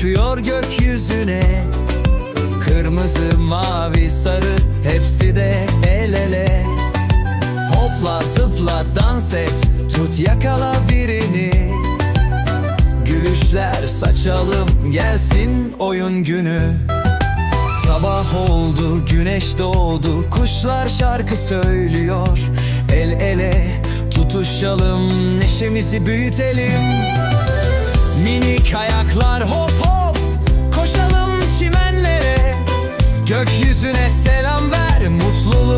uçuyor gökyüzüne. Kırmızı, mavi, sarı hepsi de el ele. Hopla zıpla dans et tut yakala birini. Gülüşler saçalım gelsin oyun günü. Sabah oldu güneş doğdu kuşlar şarkı söylüyor. El ele tutuşalım neşemizi büyütelim.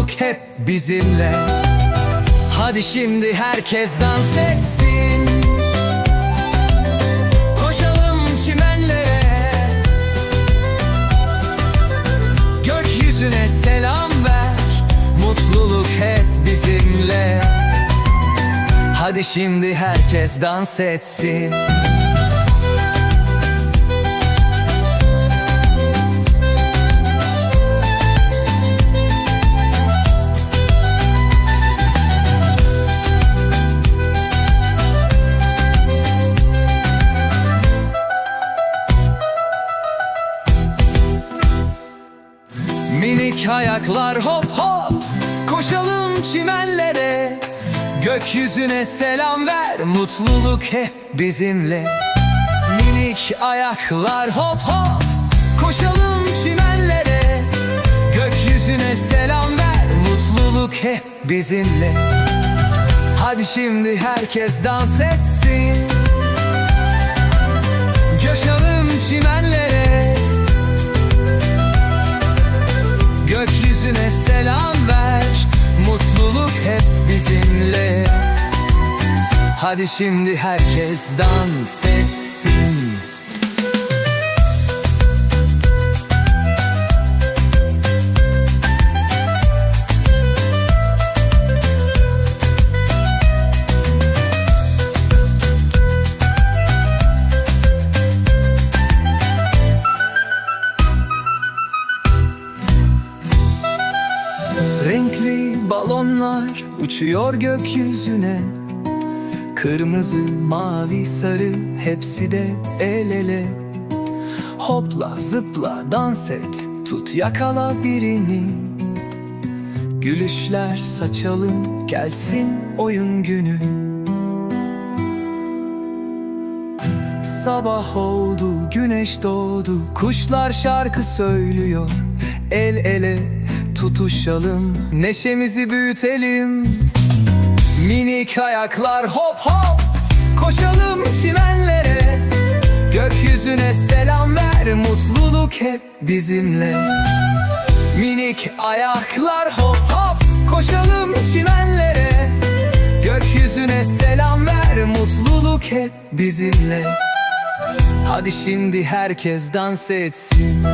Mutluluk hep bizimle. Hadi şimdi herkes dans etsin. Koşalım çimenlere Gökyüzüne selam ver. Mutluluk hep bizimle. Hadi şimdi herkes dans etsin Minik ayaklar hop hop Koşalım çimenlere Gökyüzüne selam ver Mutluluk hep bizimle. Minik ayaklar hop hop Koşalım çimenlere Gökyüzüne selam ver Mutluluk hep bizimle. Hadi şimdi herkes dans etsin Hadi şimdi herkes dans etsin. Renkli balonlar uçuyor gökyüzüne Kırmızı, mavi, sarı hepsi de el ele Hopla zıpla dans et tut yakala birini Gülüşler saçalım gelsin oyun günü Sabah oldu, güneş doğdu, kuşlar şarkı söylüyor. El ele tutuşalım, neşemizi büyütelim. Minik ayaklar hop hop, koşalım çimenlere. Gökyüzüne selam ver, mutluluk hep bizimle. Minik ayaklar hop hop, koşalım çimenlere. Gökyüzüne selam ver, mutluluk hep bizimle. Hadi şimdi herkes dans etsin